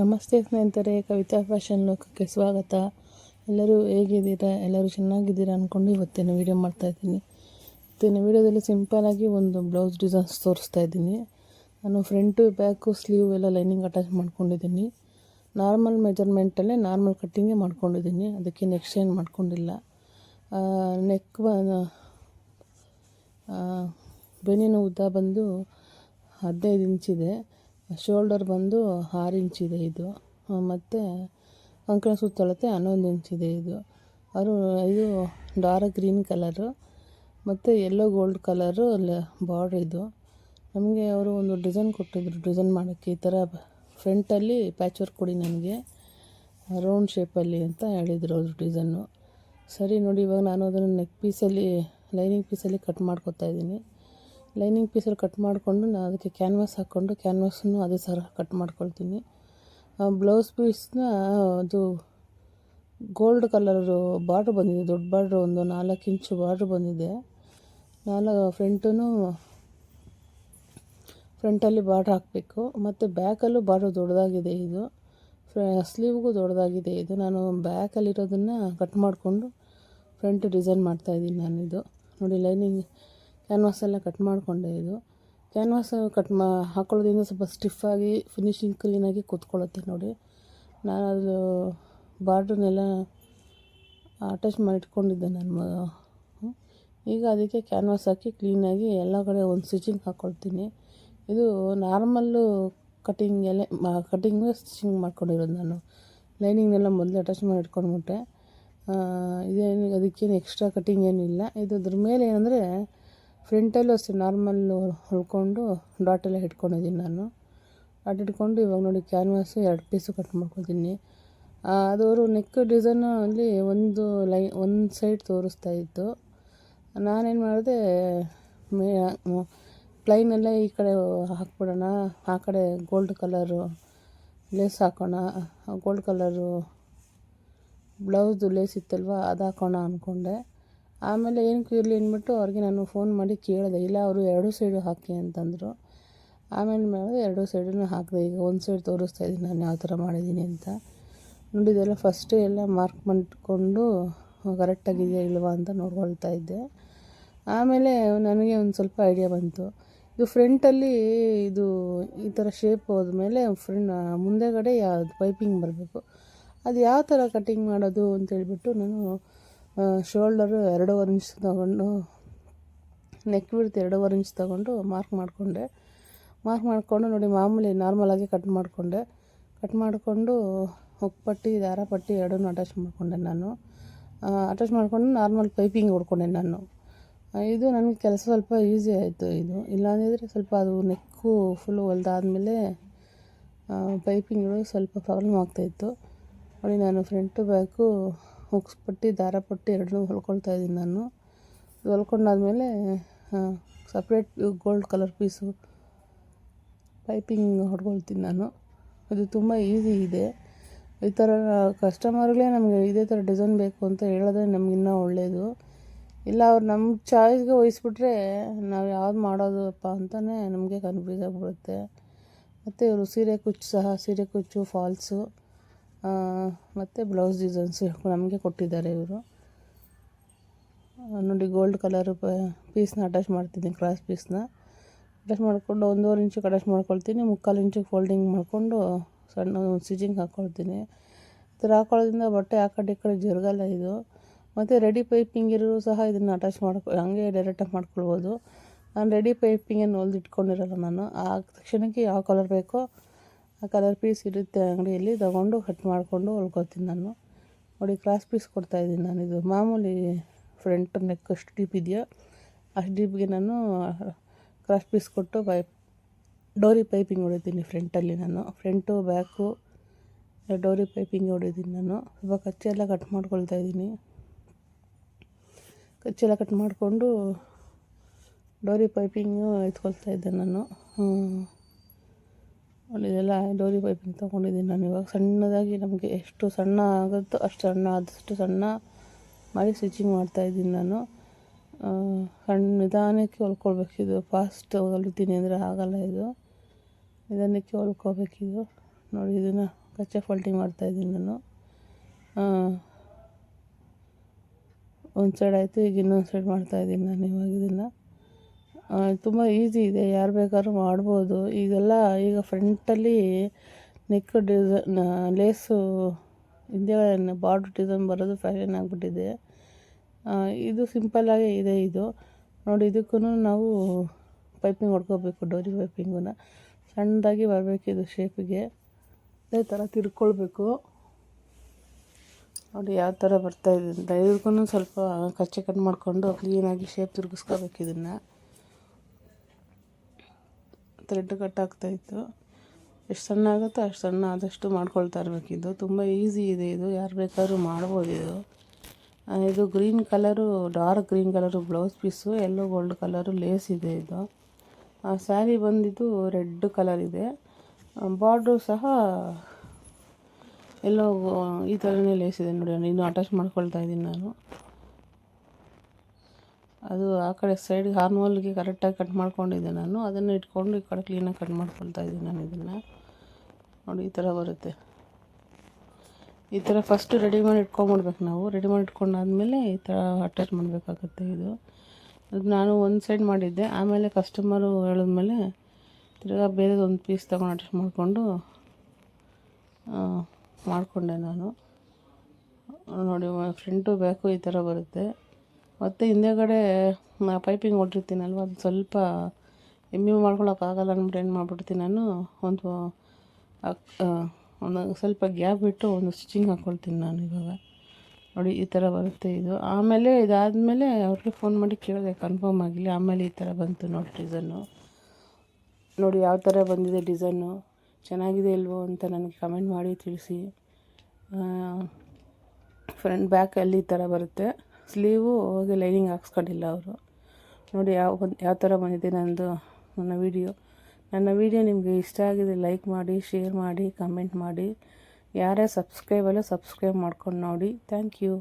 ನಮಸ್ತೆ ಸ್ನೇಹಿತರೆ, ಕವಿತಾ ಫ್ಯಾಷನ್ ಲೋಕಕ್ಕೆ ಸ್ವಾಗತ. ಎಲ್ಲರೂ ಹೇಗಿದ್ದೀರಾ? ಎಲ್ಲರೂ ಚೆನ್ನಾಗಿದ್ದೀರಾ ಅಂದ್ಕೊಂಡು ಇವತ್ತೇನು ವೀಡಿಯೋ ಮಾಡ್ತಾಯಿದ್ದೀನಿ ಇವತ್ತಿನ ವೀಡಿಯೋದಲ್ಲಿ ಸಿಂಪಲಾಗಿ ಒಂದು ಬ್ಲೌಸ್ ಡಿಸೈನ್ಸ್ ತೋರಿಸ್ತಾ ಇದ್ದೀನಿ. ನಾನು ಫ್ರಂಟು ಬ್ಯಾಕು ಸ್ಲೀವ್ ಎಲ್ಲ ಲೈನಿಂಗ್ ಅಟ್ಯಾಚ್ ಮಾಡ್ಕೊಂಡಿದ್ದೀನಿ. ನಾರ್ಮಲ್ ಮೆಜರ್ಮೆಂಟಲ್ಲೇ ನಾರ್ಮಲ್ ಕಟ್ಟಿಂಗೇ ಮಾಡ್ಕೊಂಡಿದ್ದೀನಿ. ಅದಕ್ಕೆ ಏನು ಮಾಡ್ಕೊಂಡಿಲ್ಲ. ನೆಕ್ ಬೆನ್ನಿನ ಉದ್ದ ಬಂದು ಹದಿನೈದು ಇಂಚಿದೆ ಶೋಲ್ಡರ್ ಬಂದು ಆರು ಇಂಚಿದೆ ಇದು ಮತ್ತು ಅಂಕಣ ಸುತ್ತಳತೆ ಹನ್ನೊಂದು ಇಂಚಿದೆ ಇದು ಅವರು ಇದು ಡಾರ್ಕ್ ಗ್ರೀನ್ ಕಲರು, ಮತ್ತು ಯೆಲ್ಲೋ ಗೋಲ್ಡ್ ಕಲರು ಬಾರ್ಡ್ರ್ ಇದು. ನಮಗೆ ಅವರು ಒಂದು ಡಿಸೈನ್ ಕೊಟ್ಟಿದ್ರು, ಡಿಸೈನ್ ಮಾಡೋಕ್ಕೆ. ಈ ಥರ ಫ್ರಂಟಲ್ಲಿ ಪ್ಯಾಚ್ ವರ್ಕ್ ಕೊಡಿ ನನಗೆ ರೌಂಡ್ ಶೇಪಲ್ಲಿ ಅಂತ ಹೇಳಿದರು ಅವರು ಡಿಸೈನು. ಸರಿ ನೋಡಿ, ಇವಾಗ ನಾನು ಅದನ್ನು ನೆಕ್ ಪೀಸಲ್ಲಿ ಲೈನಿಂಗ್ ಪೀಸಲ್ಲಿ ಕಟ್ ಮಾಡ್ಕೊತಾ ಇದ್ದೀನಿ. ಲೈನಿಂಗ್ ಪೀಸಲ್ಲಿ ಕಟ್ ಮಾಡಿಕೊಂಡು ನಾನು ಅದಕ್ಕೆ ಕ್ಯಾನ್ವಾಸ್ ಹಾಕ್ಕೊಂಡು ಕ್ಯಾನ್ವಾಸನ್ನು ಅದೇ ಥರ ಕಟ್ ಮಾಡ್ಕೊಳ್ತೀನಿ. ಬ್ಲೌಸ್ ಪೀಸ್ನ ಅದು ಗೋಲ್ಡ್ ಕಲರು ಬಾರ್ಡ್ರ್ ಬಂದಿದೆ, ದೊಡ್ಡ ಬಾರ್ಡ್ರ್, ಒಂದು ನಾಲ್ಕು ಇಂಚು ಬಾರ್ಡ್ರ್ ಬಂದಿದೆ. ನಾಲ್ಕು ಫ್ರಂಟೂ ಫ್ರಂಟಲ್ಲಿ ಬಾರ್ಡ್ರ್ ಹಾಕಬೇಕು. ಮತ್ತು ಬ್ಯಾಕಲ್ಲೂ ಬಾರ್ಡ್ರ್ ದೊಡ್ಡದಾಗಿದೆ ಇದು. ಸ್ಲೀವ್ಗೂ ದೊಡ್ಡದಾಗಿದೆ ಇದು. ನಾನು ಬ್ಯಾಕಲ್ಲಿರೋದನ್ನು ಕಟ್ ಮಾಡಿಕೊಂಡು ಫ್ರಂಟ್ ಡಿಸೈನ್ ಮಾಡ್ತಾಯಿದ್ದೀನಿ ನಾನಿದು. ನೋಡಿ ಲೈನಿಂಗ್ ಕ್ಯಾನ್ವಾಸ್ ಎಲ್ಲ ಕಟ್ ಮಾಡಿಕೊಂಡೆ ಇದು. ಕ್ಯಾನ್ವಾಸ್ ಕಟ್ ಮಾ, ಹಾಕೊಳ್ಳೋದ್ರಿಂದ ಸ್ವಲ್ಪ ಸ್ಟಿಫಾಗಿ ಫಿನಿಶಿಂಗ್ ಕ್ಲೀನಾಗಿ ಕೂತ್ಕೊಳ್ಳುತ್ತೆ ನೋಡಿ. ನಾನು ಅದು ಬಾರ್ಡ್ರನ್ನೆಲ್ಲ ಅಟ್ಯಾಚ್ ಮಾಡಿ ಇಟ್ಕೊಂಡಿದ್ದೆ ನಾನು ಈಗ ಅದಕ್ಕೆ ಕ್ಯಾನ್ವಾಸ್ ಹಾಕಿ ಕ್ಲೀನಾಗಿ ಎಲ್ಲ ಕಡೆ ಒಂದು ಸ್ಟಿಚಿಂಗ್ ಹಾಕ್ಕೊಳ್ತೀನಿ ಇದು ನಾರ್ಮಲ್ಲು ಕಟಿಂಗ್ ಎಲ್ಲ ಕಟಿಂಗ್ ಸ್ಟಿಚಿಂಗ್ ಮಾಡ್ಕೊಂಡಿರೋದು ನಾನು. ಲೈನಿಂಗ್ನೆಲ್ಲ ಮೊದಲು ಅಟ್ಯಾಚ್ ಮಾಡಿ ಇಟ್ಕೊಂಡ್ಬಿಟ್ಟೆ ಇದೇನು, ಅದಕ್ಕೇನು ಎಕ್ಸ್ಟ್ರಾ ಕಟಿಂಗ್ ಏನಿಲ್ಲ. ಇದು ಅದ್ರ ಮೇಲೆ ಏನಂದರೆ ಫ್ರಂಟಲ್ಲೂ ಅಷ್ಟೇ ನಾರ್ಮಲ್ಲು ಹೊಲ್ಕೊಂಡು ಡಾಟೆಲ್ಲ ಇಟ್ಕೊಂಡಿದ್ದೀನಿ ನಾನು. ಡಾಟ್ ಇಟ್ಕೊಂಡು ಇವಾಗ ನೋಡಿ ಕ್ಯಾನ್ವಾಸು ಎರಡು ಪೀಸು ಕಟ್ ಮಾಡ್ಕೊತೀನಿ ಅದವರು ನೆಕ್ ಡಿಸೈನು ಅಲ್ಲಿ ಒಂದು ಲೈ, ಒಂದು ಸೈಡ್ ತೋರಿಸ್ತಾ ಇತ್ತು. ನಾನೇನು ಮಾಡಿದೆ, ಮೇ ಪ್ಲೈನೆಲ್ಲ ಈ ಕಡೆ ಹಾಕ್ಬಿಡೋಣ, ಆ ಕಡೆ ಗೋಲ್ಡ್ ಕಲರು ಲೇಸ್ ಹಾಕೋಣ ಗೋಲ್ಡ್ ಕಲರು ಬ್ಲೌಸ್ದು ಲೇಸ್ ಇತ್ತಲ್ವ, ಅದು ಹಾಕೋಣ ಅಂದ್ಕೊಂಡೆ ಆಮೇಲೆ ಏನಕ್ಕೂ ಇರಲಿ ಅಂದ್ಬಿಟ್ಟು ಅವ್ರಿಗೆ ನಾನು ಫೋನ್ ಮಾಡಿ ಕೇಳಿದೆ. ಇಲ್ಲ, ಅವರು ಎರಡೂ ಸೈಡು ಹಾಕಿ ಅಂತಂದರು. ಆಮೇಲೆ ಮೇಲೆ ಎರಡೂ ಸೈಡನ್ನು ಹಾಕಿದೆ. ಈಗ ಒಂದು ಸೈಡ್ ತೋರಿಸ್ತಾ ಇದ್ದೀನಿ ನಾನು ಯಾವ ಥರ ಮಾಡಿದ್ದೀನಿ ಅಂತ. ನೋಡಿದೆಲ್ಲ ಫಸ್ಟು ಎಲ್ಲ ಮಾರ್ಕ್ ಮಾಡಿಕೊಂಡು ಕರೆಕ್ಟಾಗಿದೆಯಾ ಇಲ್ವಾ ಅಂತ ನೋಡ್ಕೊಳ್ತಾ ಇದ್ದೆ. ಆಮೇಲೆ ನನಗೆ ಒಂದು ಸ್ವಲ್ಪ ಐಡಿಯಾ ಬಂತು. ಇದು ಫ್ರಂಟಲ್ಲಿ ಇದು ಈ ಥರ ಶೇಪ್ ಹೋದ್ಮೇಲೆ ಫ್ರಂಟ್ ಮುಂದೆಗಡೆ ಯಾವುದು ಪೈಪಿಂಗ್ ಬರಬೇಕು. ಅದು ಯಾವ ಥರ ಕಟ್ಟಿಂಗ್ ಮಾಡೋದು ಅಂತೇಳ್ಬಿಟ್ಟು ನಾನು ಶೋಲ್ಡರು ಎರಡೂವರೆ ಇಂಚ್ ತಗೊಂಡು ನೆಕ್ ಬಿಡ್ತು ಎರಡೂವರೆ ಇಂಚ್ ತಗೊಂಡು ಮಾರ್ಕ್ ಮಾಡಿಕೊಂಡೆ. ಮಾರ್ಕ್ ಮಾಡಿಕೊಂಡು ನೋಡಿ ಮಾಮೂಲಿ ನಾರ್ಮಲಾಗಿ ಕಟ್ ಮಾಡಿಕೊಂಡೆ. ಕಟ್ ಮಾಡಿಕೊಂಡು ಪಟ್ಟಿ, ದಾರ ಪಟ್ಟಿ ಎರಡನ್ನೂ ಅಟ್ಯಾಚ್ ಮಾಡಿಕೊಂಡೆ ನಾನು. ಅಟ್ಯಾಚ್ ಮಾಡಿಕೊಂಡು ನಾರ್ಮಲ್ ಪೈಪಿಂಗ್ ಹೊಡ್ಕೊಂಡೆ ನಾನು. ಇದು ನನಗೆ ಕೆಲಸ ಸ್ವಲ್ಪ ಈಸಿ ಆಯಿತು ಇದು. ಇಲ್ಲಾಂದಿದ್ರೆ ಸ್ವಲ್ಪ ಅದು ನೆಕ್ಕು ಫುಲ್ಲು ಹೊಲ್ದಾದ್ಮೇಲೆ ಪೈಪಿಂಗ್ ಸ್ವಲ್ಪ ಪ್ರಾಬ್ಲಮ್ ಆಗ್ತಾಯಿತ್ತು ನೋಡಿ ನಾನು ಫ್ರಂಟು ಬ್ಯಾಕು ಹುಕ್ಸ್ ಪಟ್ಟಿ ದಾರ ಪಟ್ಟಿ ಎರಡನ್ನೂ ಹೊಲ್ಕೊಳ್ತಾ ಇದ್ದೀನಿ ನಾನು. ಹೊಲ್ಕೊಂಡಾದ್ಮೇಲೆ separate gold colour piece piping ಹೊಡ್ಕೊಳ್ತೀನಿ ನಾನು. ಅದು ತುಂಬ ಈಸಿ ಇದೆ. ಈ ಥರ ಕಸ್ಟಮರ್ಗಳೇ ನಮಗೆ ಇದೇ ಥರ ಡಿಸೈನ್ ಬೇಕು ಅಂತ ಹೇಳಿದ್ರೆ ನಮಗಿನ್ನೂ ಒಳ್ಳೆಯದು ಇಲ್ಲ, ಅವ್ರು ನಮ್ಮ ಚಾಯ್ಸ್ಗೆ ವಹಿಸ್ಬಿಟ್ರೆ ನಾವು ಯಾವ್ದು ಮಾಡೋದಪ್ಪ ಅಂತಲೇ ನಮಗೆ ಕನ್ಫ್ಯೂಸ್ ಆಗಿಬಿಡುತ್ತೆ. ಮತ್ತು ಇವರು ಸೀರೆ ಕುಚ್ಚು ಸಹ, ಸೀರೆ ಕುಚ್ಚು ಫಾಲ್ಸು ಮತ್ತು ಬ್ಲೌಸ್ ಡಿಸೈನ್ಸ್ ನಮಗೆ ಕೊಟ್ಟಿದ್ದಾರೆ ಇವರು. ನೋಡಿ ಗೋಲ್ಡ್ ಕಲರ್ ಪೀಸ್ನ ಅಟ್ಯಾಚ್ ಮಾಡ್ತೀನಿ ಕ್ರಾಸ್ ಪೀಸ್ನ ಅಟ್ಯಾಚ್ ಮಾಡಿಕೊಂಡು ಒಂದೂವರೆ ಇಂಚಿಗೆ ಅಟ್ಯಾಚ್ ಮಾಡ್ಕೊಳ್ತೀನಿ, ಮುಕ್ಕಾಲು ಇಂಚಿಗೆ ಫೋಲ್ಡಿಂಗ್ ಮಾಡಿಕೊಂಡು ಸಣ್ಣ ಒಂದು ಸ್ಟಿಚಿಂಗ್ ಹಾಕ್ಕೊಳ್ತೀನಿ ಥರ ಹಾಕೊಳ್ಳೋದ್ರಿಂದ ಬಟ್ಟೆ ಆ ಕಡೆ ಈ ಕಡೆ ಜರುಗಲ್ಲ ಇದು. ಮತ್ತು ರೆಡಿ ಪೈಪಿಂಗ್ ಇರೋರು ಸಹ ಇದನ್ನು ಅಟ್ಯಾಚ್ ಮಾಡ್ಕೊ, ಹಂಗೆ ಡೈರೆಕ್ಟಾಗಿ ಮಾಡ್ಕೊಳ್ಬೋದು. ನಾನು ರೆಡಿ ಪೈಪಿಂಗನ್ನು ಹೊಲ್ದು ಇಟ್ಕೊಂಡಿರಲ್ಲ ನಾನು. ಆ ತಕ್ಷಣಕ್ಕೆ ಯಾವ ಕಲರ್ ಬೇಕೋ ಆ ಕಲರ್ ಪೀಸ್ ಇರುತ್ತೆ ಅಂಗಡಿಯಲ್ಲಿ, ತಗೊಂಡು ಕಟ್ ಮಾಡಿಕೊಂಡು ಹೊಲ್ಕೊತೀನಿ ನಾನು. ನೋಡಿ ಕ್ರಾಸ್ ಪೀಸ್ ಕೊಡ್ತಾಯಿದ್ದೀನಿ ನಾನು ಇದು. ಮಾಮೂಲಿ ಫ್ರಂಟ್ ನೆಕ್ ಅಷ್ಟು ಡೀಪ್ ಇದೆಯೋ? ಅಷ್ಟು ಡೀಪ್ಗೆ ನಾನು ಕ್ರಾಸ್ ಪೀಸ್ ಕೊಟ್ಟು ಪೈಪ್ ಡೋರಿ ಪೈಪಿಂಗ್ ಹೊಡಿತೀನಿ ಫ್ರಂಟಲ್ಲಿ ನಾನು. ಫ್ರಂಟು ಬ್ಯಾಕು ಡೋರಿ ಪೈಪಿಂಗ್ ಹೊಡಿತೀನಿ ನಾನು. ಸ್ವಲ್ಪ ಕಚ್ಚೆಲ್ಲ ಕಟ್ ಮಾಡ್ಕೊಳ್ತಾ ಇದ್ದೀನಿ. ಕಚ್ಚೆಲ್ಲ ಕಟ್ ಮಾಡಿಕೊಂಡು ಡೋರಿ ಪೈಪಿಂಗು ಎತ್ಕೊಳ್ತಾ ಇದ್ದೆ ನಾನು. ಇದೆಲ್ಲ ಡೋರಿ ಪೈಪಿಂಗ್ ತೊಗೊಂಡಿದ್ದೀನಿ ನಾನು ಇವಾಗ. ಸಣ್ಣದಾಗಿ ನಮಗೆ ಎಷ್ಟು ಸಣ್ಣ ಆಗುತ್ತೋ ಅಷ್ಟು ಸಣ್ಣ, ಆದಷ್ಟು ಸಣ್ಣ ಮಾಡಿ ಸ್ಟಿಚಿಂಗ್ ಮಾಡ್ತಾಯಿದ್ದೀನಿ ನಾನು. ಸಣ್ಣ ನಿಧಾನಕ್ಕೆ ಹೊಲ್ಕೊಳ್ಬೇಕಿದು ಫಾಸ್ಟ್ ಹೊಲಿತೀನಿ ಅಂದರೆ ಆಗಲ್ಲ ಇದು. ನಿಧಾನಕ್ಕೆ ಹೊಲ್ಕೋಬೇಕಿದು. ನೋಡಿ, ಇದನ್ನು ಕಚ್ಚೆ ಫಾಲ್ಟಿಂಗ್ ಮಾಡ್ತಾಯಿದ್ದೀನಿ ನಾನು. ಒಂದು ಸೈಡ್ ಆಯಿತು, ಈಗ ಇನ್ನೊಂದು ಸೈಡ್ ಮಾಡ್ತಾಯಿದ್ದೀನಿ ನಾನು ಇವಾಗ ಇದನ್ನು. ತುಂಬ ಈಸಿ ಇದೆ. ಯಾರು ಬೇಕಾದ್ರೂ ಮಾಡ್ಬೋದು. ಈಗೆಲ್ಲ ಈಗ ಫ್ರಂಟಲ್ಲಿ ನೆಕ್ ಡಿಸೈನ್ ಲೇಸು ಹಿಂದೆ ಬಾರ್ಡ್ರ್ ಡಿಸೈನ್ ಬರೋದು ಫ್ಯಾಷನ್ ಆಗಿಬಿಟ್ಟಿದೆ. ಇದು ಸಿಂಪಲ್ಲಾಗೇ ಇದೆ ಇದು. ನೋಡಿ ಇದಕ್ಕೂ ನಾವು ಪೈಪಿಂಗ್ ಹೊಡ್ಕೋಬೇಕು ಡೋರಿ ಪೈಪಿಂಗನ್ನ ಸಣ್ಣದಾಗಿ ಬರಬೇಕು ಇದು ಶೇಪಿಗೆ ಅದೇ ಥರ ತಿರ್ಕೊಳ್ಬೇಕು. ನೋಡಿ, ಯಾವ ಥರ ಬರ್ತಾಯಿದೆ ಅಂತ. ಇದಕ್ಕೂ ಸ್ವಲ್ಪ ಕಚ್ಚೆ ಕಟ್ ಮಾಡಿಕೊಂಡು ಕ್ಲೀನಾಗಿ ಶೇಪ್ ತಿರುಗಿಸ್ಕೋಬೇಕು ಇದನ್ನು. ಥ್ರೆಡ್ ಕಟ್ ಆಗ್ತಾಯಿತ್ತು ಎಷ್ಟು ಸಣ್ಣ ಆಗುತ್ತೋ ಅಷ್ಟು ಸಣ್ಣ ಆದಷ್ಟು ಮಾಡ್ಕೊಳ್ತಾ ಇರಬೇಕು ಇದು. ತುಂಬ ಈಸಿ ಇದೆ ಇದು. ಯಾರು ಬೇಕಾದ್ರೂ ಮಾಡ್ಬೋದು ಇದು. ಇದು green colour, dark green colour blouse piece, yellow gold colour lace ಇದೆ ಇದು. ಆ, ಸ್ಯಾರಿ ಬಂದಿದ್ದು ರೆಡ್ ಕಲರ್ ಇದೆ. ಬಾರ್ಡ್ರು ಸಹ ಎಲ್ಲೋ ಈ ಥರನೇ ಲೇಸ್ ಇದೆ ನೋಡಿ ಇನ್ನೂ ಅಟ್ಯಾಚ್ ಮಾಡ್ಕೊಳ್ತಾ ಇದ್ದೀನಿ ನಾನು. ಅದು ಆ ಕಡೆ ಸೈಡ್ಗೆ ಹಾರ್ಮೋಲ್ಗೆ ಕರೆಕ್ಟಾಗಿ ಕಟ್ ಮಾಡ್ಕೊಂಡಿದ್ದೆ ನಾನು. ಅದನ್ನು ಇಟ್ಕೊಂಡು ಈ ಕಡೆ ಕ್ಲೀನಾಗಿ ಕಟ್ ಮಾಡ್ಕೊಳ್ತಾ ಇದ್ದೀನಿ ನಾನು ಇದನ್ನು. ನೋಡಿ, ಈ ಥರ ಬರುತ್ತೆ. ಈ ಥರ ಫಸ್ಟ್ ರೆಡಿ ಮಾಡಿ ಇಟ್ಕೊಂಬಿಡ್ಬೇಕು ನಾವು. ರೆಡಿ ಮಾಡಿ ಇಟ್ಕೊಂಡಾದ್ಮೇಲೆ ಈ ಥರ ಅಟ್ಯಾಚ್ ಮಾಡಬೇಕಾಗತ್ತೆ ಇದು. ಅದು ನಾನು ಒಂದು ಸೈಡ್ ಮಾಡಿದ್ದೆ. ಆಮೇಲೆ ಕಸ್ಟಮರು ಹೇಳಿದ್ಮೇಲೆ ತಿರ್ಗಾ ಬೇರೆದು ಒಂದು ಪೀಸ್ ತೊಗೊಂಡು ಅಟ್ಯಾಚ್ ಮಾಡಿಕೊಂಡು ಮಾಡಿಕೊಂಡೆ ನಾನು. ನೋಡಿ ಫ್ರಂಟು ಬ್ಯಾಕು ಈ ಥರ ಬರುತ್ತೆ. ಮತ್ತು ಹಿಂದೆಗಡೆ ಪೈಪಿಂಗ್ ಹೊಡಿರ್ತೀನಲ್ವ ಅದು ಸ್ವಲ್ಪ ಎಮ್ಮೆ ಮಾಡ್ಕೊಳಕ್ಕಾಗಲ್ಲ ಅಂದ್ಬಿಟ್ಟು ಏನು ಮಾಡಿಬಿಡ್ತೀನಿ ನಾನು, ಒಂದು ಒಂದು ಸ್ವಲ್ಪ ಗ್ಯಾಪ್ ಬಿಟ್ಟು ಒಂದು ಸ್ಟಿಚಿಂಗ್ ಹಾಕ್ಕೊಳ್ತೀನಿ ನಾನು ಇವಾಗ. ನೋಡಿ, ಈ ಥರ ಬರುತ್ತೆ ಇದು. ಆಮೇಲೆ ಇದಾದಮೇಲೆ ಅವ್ರಿಗೆ ಫೋನ್ ಮಾಡಿ ಕೇಳಿದೆ ಕನ್ಫರ್ಮ್ ಆಗಿಲ್ಲ. ಆಮೇಲೆ ಈ ಥರ ಬಂತು ನೋಡಿ ಡಿಸೈನು ನೋಡಿ, ಯಾವ ಥರ ಬಂದಿದೆ ಡಿಸೈನು ಚೆನ್ನಾಗಿದೆ ಇಲ್ವೋ ಅಂತ ನನಗೆ ಕಮೆಂಟ್ ಮಾಡಿ ತಿಳಿಸಿ. ಫ್ರಂಟ್ ಬ್ಯಾಕಲ್ಲಿ ಈ ಥರ ಬರುತ್ತೆ. ಸ್ಲೀವು ಹೋಗಿ ಲೈನಿಂಗ್ ಹಾಕ್ಸ್ಕೊಂಡಿಲ್ಲ ಅವರು. ನೋಡಿ ಯಾವ ಬಂದು ಯಾವ ಥರ ಬಂದಿದೆ ನನ್ನದು ನನ್ನ ವೀಡಿಯೋ. ನನ್ನ ವೀಡಿಯೋ ನಿಮಗೆ ಇಷ್ಟ ಆಗಿದೆ, ಲೈಕ್ ಮಾಡಿ, ಶೇರ್ ಮಾಡಿ ಕಮೆಂಟ್ ಮಾಡಿ. ಯಾರೇ ಸಬ್ಸ್ಕ್ರೈಬ್ ಅಲ್ಲ ಸಬ್ಸ್ಕ್ರೈಬ್ ಮಾಡ್ಕೊಂಡು ನೋಡಿ. Thank you